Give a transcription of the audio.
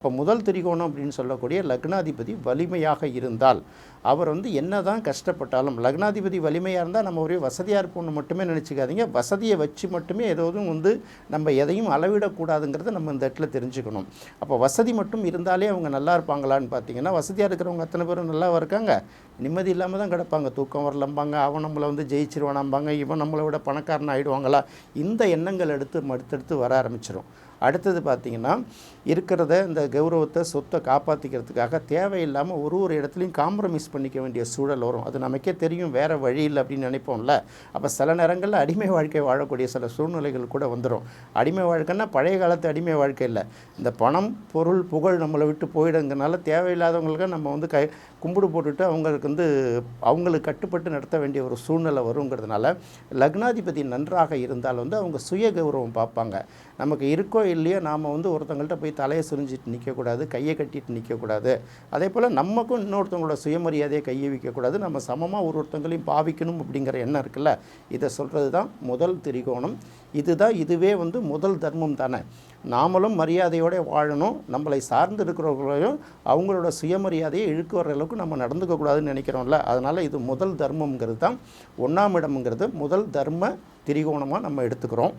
இப்போ முதல் திரிகோணம் அப்படின்னு சொல்லக்கூடிய லக்னாதிபதி வலிமையாக இருந்தால் அவர் வந்து என்ன தான் கஷ்டப்பட்டாலும் லக்னாதிபதி வலிமையாக இருந்தால் நம்ம ஒரே வசதியாக இருப்போம்னு மட்டுமே நினச்சிக்காதீங்க. வசதியை வச்சு மட்டுமே ஏதாவது வந்து நம்ம எதையும் அளவிடக்கூடாதுங்கிறத நம்ம இந்த இடத்துல தெரிஞ்சுக்கணும். அப்போ வசதி மட்டும் இருந்தாலே அவங்க நல்லா இருப்பாங்களான்னு பார்த்தீங்கன்னா வசதியாக இருக்கிறவங்க அத்தனை பேரும் நல்லா இருக்காங்க? நிம்மதி இல்லாமல் தான் கிடப்பாங்க. தூக்கம் வரலம்பாங்க அவன் நம்மளை வந்து ஜெயிச்சிருவானாம்பாங்க இவன் நம்மளை விட பணக்காரன் ஆகிடுவாங்களா இந்த எண்ணங்கள் எடுத்து அடுத்தடுத்து வர ஆரம்பிச்சிடும் அடுத்தது பார்த்திங்கன்னா இருக்கிறத இந்த கௌரவத்தை சொத்தை காப்பாற்றிக்கிறதுக்காக தேவையில்லாமல் ஒரு ஒரு இடத்துலையும் காம்ப்ரமைஸ் பண்ணிக்க வேண்டிய சூழல் வரும். அது நமக்கே தெரியும் வேறு வழி இல்லை அப்படின்னு நினைப்போம்ல. அப்போ சில நேரங்களில் அடிமை வாழ்க்கை வாழக்கூடிய சில சூழ்நிலைகள் கூட வந்துடும் அடிமை வாழ்க்கைன்னா பழைய காலத்து அடிமை வாழ்க்கை இல்லை. இந்த பணம் பொருள் புகழ் நம்மளை விட்டு போயிடுங்கிறனால தேவையில்லாதவங்களுக்கு நம்ம வந்து கை கும்பிடு போட்டுட்டு அவங்களுக்கு வந்து அவங்களுக்கு கட்டுப்பட்டு நடத்த வேண்டிய ஒரு சூழ்நிலை வருங்கிறதுனால லக்னாதிபதி நன்றாக இருந்தால் வந்து அவங்க சுய கௌரவம் பார்ப்பாங்க. நமக்கு இருக்கோ இல்லையோ நாம் வந்து ஒருத்தங்கள்ட்ட போய் தலையை சுரிஞ்சிட்டு நிற்கக்கூடாது கையை கட்டிட்டு நிற்கக்கூடாது அதே போல் நமக்கும் இன்னொருத்தவங்களோட சுயமரியாதையை கையை வைக்கக்கூடாது. நம்ம சமமாக ஒரு ஒருத்தங்களையும் பாவிக்கணும் அப்படிங்கிற எண்ணம் இருக்குல்ல? இதை சொல்கிறது தான் முதல் திரிகோணம். இதுதான் இதுவே வந்து முதல் தர்மம் தானே. நாமளும் மரியாதையோடு வாழணும். நம்மளை சார்ந்து இருக்கிறவங்களையும் அவங்களோட சுயமரியாதையை இழுக்கு வர்ற அளவுக்கு நம்ம நடந்துக்கக்கூடாதுன்னு நினைக்கிறோம்ல. அதனால் இது முதல் தர்மங்கிறது தான். ஒன்றாம் இடம்ங்கிறது முதல் தர்ம திரிகோணமாக நம்ம எடுத்துக்கிறோம்.